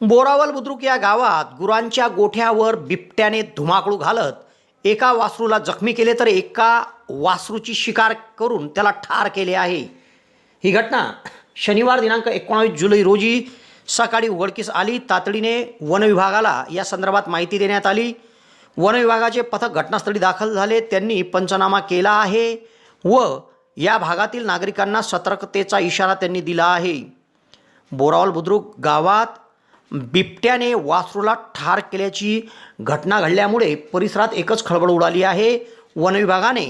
बोरावल बुद्रुक या गावात गुरांच्या गोठ्यावर बिबट्याने धुमाकूळ घालत एका वासरूला जखमी केले तर एका वासरूची शिकार करून त्याला ठार केले आहे. ही घटना शनिवार दिनांक एकोणावीस जुलै रोजी सकाळी उघडकीस आली. तातडीने वनविभागाला या संदर्भात माहिती देण्यात आली. वनविभागाचे पथक घटनास्थळी दाखल झाले. त्यांनी पंचनामा केला आहे व या भागातील नागरिकांना सतर्कतेचा इशारा त्यांनी दिला आहे. बोरावल बुद्रुक गावात बिबट्याने वासरूला ठार केल्याची घटना घडल्यामुळे परिसरात एकच खळबळ उडाली आहे. वनविभागाने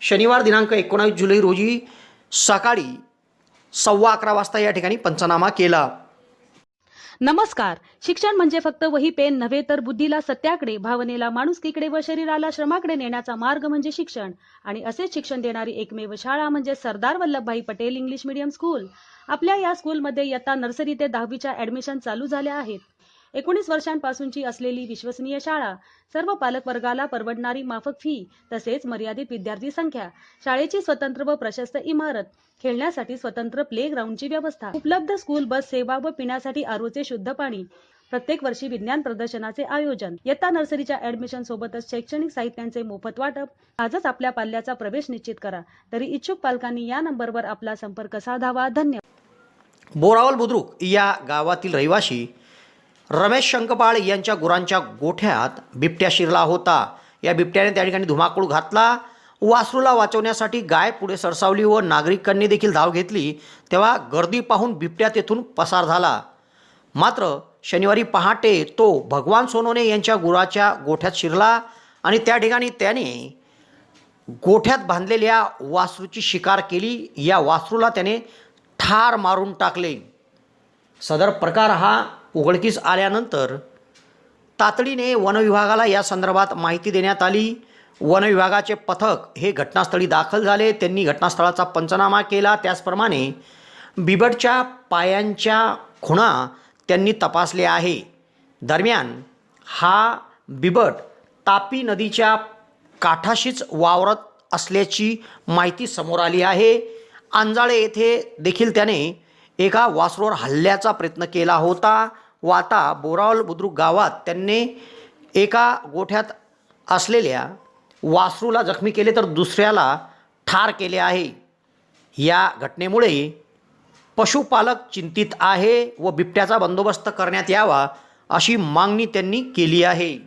शनिवार दिनांक एकोणावीस जुलै रोजी सकाळी सव्वा अकरा वाजता या ठिकाणी पंचनामा केला. नमस्कार. शिक्षण म्हणजे फक्त वही पेन नव्हे तर बुद्धीला सत्याकडे भावनेला माणुसकीकडे व शरीराला श्रमाकडे नेण्याचा मार्ग म्हणजे शिक्षण. आणि असेच शिक्षण देणारी एकमेव शाळा म्हणजे Sardar Vallabhbhai Patel English medium school. आपल्या या स्कूलमध्ये इयत्ता नर्सरी ते दहावीच्या ऍडमिशन चालू झाल्या आहेत. एकोणीस वर्षांपासूनची असलेली विश्वसनीय शाळा सर्व पालक वर्गाला परवडणारी माफक फी तसेच मर्यादित विद्यार्थी संख्या शाळेची स्वतंत्र व प्रशस्त इमारत खेळण्यासाठी स्वतंत्र प्ले ग्राउंडची व्यवस्था उपलब्ध स्कूल बस सेवा व पिण्यासाठी आरोचे शुद्ध पाणी प्रत्येक वर्षी विज्ञान प्रदर्शनाचे आयोजन. इयत्ता नर्सरीच्या ऍडमिशन सोबतच शैक्षणिक साहित्यांचे मोफत वाटप. आजच आपल्या पाल्याचा प्रवेश निश्चित करा. तरी इच्छुक पालकांनी या नंबरवर आपला संपर्क साधावा. धन्यवाद. बोरावल बुद्रुक या गावातील रहिवाशी रमेश शंकपाळ यांच्या गुरांच्या गोठ्यात बिबट्या शिरला होता. या बिबट्याने त्या ठिकाणी धुमाकूळ घातला. वासरूला वाचवण्यासाठी गाय पुढे सरसावली व नागरिकांनी देखील धाव घेतली. तेव्हा गर्दी पाहून बिबट्या तेथून पसार झाला. मात्र शनिवारी पहाटे तो भगवान सोनोने यांच्या गुराच्या गोठ्यात शिरला आणि त्या ठिकाणी त्याने गोठ्यात बांधलेल्या वासरूची शिकार केली. या वासरूला त्याने ठार मारून टाकले. सदर प्रकार हा उघडकीस आल्यानंतर तातडीने वनविभागाला या संदर्भात माहिती देण्यात आली. वनविभागाचे पथक हे घटनास्थळी दाखल झाले. त्यांनी घटनास्थळाचा पंचनामा केला. त्याचप्रमाणे बिबटच्या पायांच्या खुणा त्यांनी तपासले आहे. दरम्यान हा बिबट तापी नदीच्या काठाशीच वावरत असल्याची माहिती समोर आली आहे. आंजाळे येथे देखील त्याने एका वासरूवर हल्ल्याचा प्रयत्न केला होता. व आता बोरावल बुद्रुक गावात त्यांनी एका गोठ्यात असलेल्या वासरूला जखमी केले तर दुसऱ्याला ठार केले आहे. या घटनेमुळे पशुपालक चिंतित आहे व बिबट्याचा बंदोबस्त करण्यात यावा अशी मागणी त्यांनी केली आहे.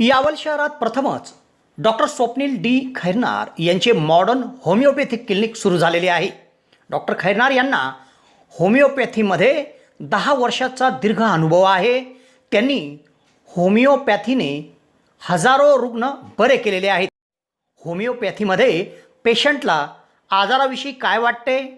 यावल शहरात प्रथमच डॉक्टर स्वप्नील डी. खैरनार यांचे मॉडर्न होमिओपॅथिक क्लिनिक सुरू झालेले आहे. डॉक्टर खैरनार यांना होमिओपॅथीमध्ये दहा वर्षाचा दीर्घ अनुभव आहे. त्यांनी होमिओपॅथीने हजारो रुग्ण बरे केलेले आहेत. होमिओपॅथीमध्ये पेशंटला आजाराविषयी काय वाटते?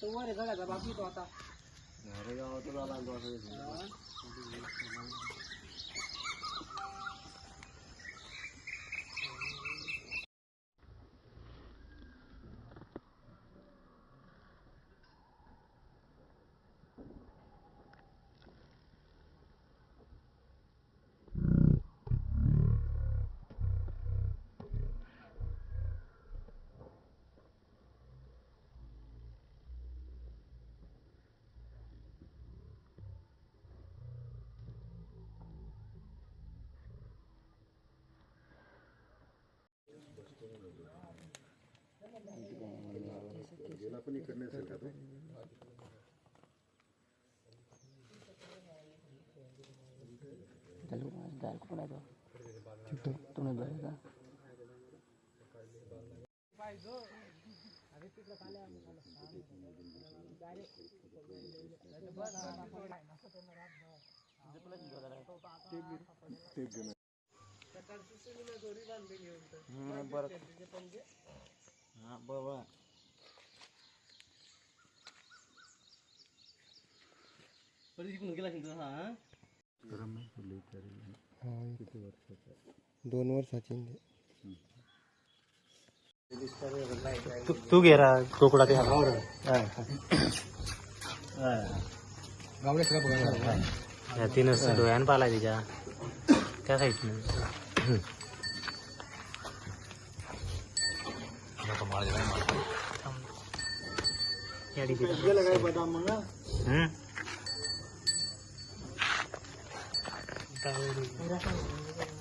तो वर आहे जगाचा बाप येतो आता अरे गावात तुला असं गेला पण इकडनं असेल का तो त्याला माझं डायल कोण आहे तो तुम्ही बरं का ते घेऊन बरं. हा बाबा परत शिकून गेला शिकतो हा रमेश फुले विचारेल हा किती वर्षाचा आहे? दोन वर्षाची आहे. तू तू घे रा कोकडा ते हा. हा. या तीनच डोळ्यान पाला तिच्या त्या साईडनं मार देना मार यारी दे ये लगाए बादाम मंगा हम्म दारू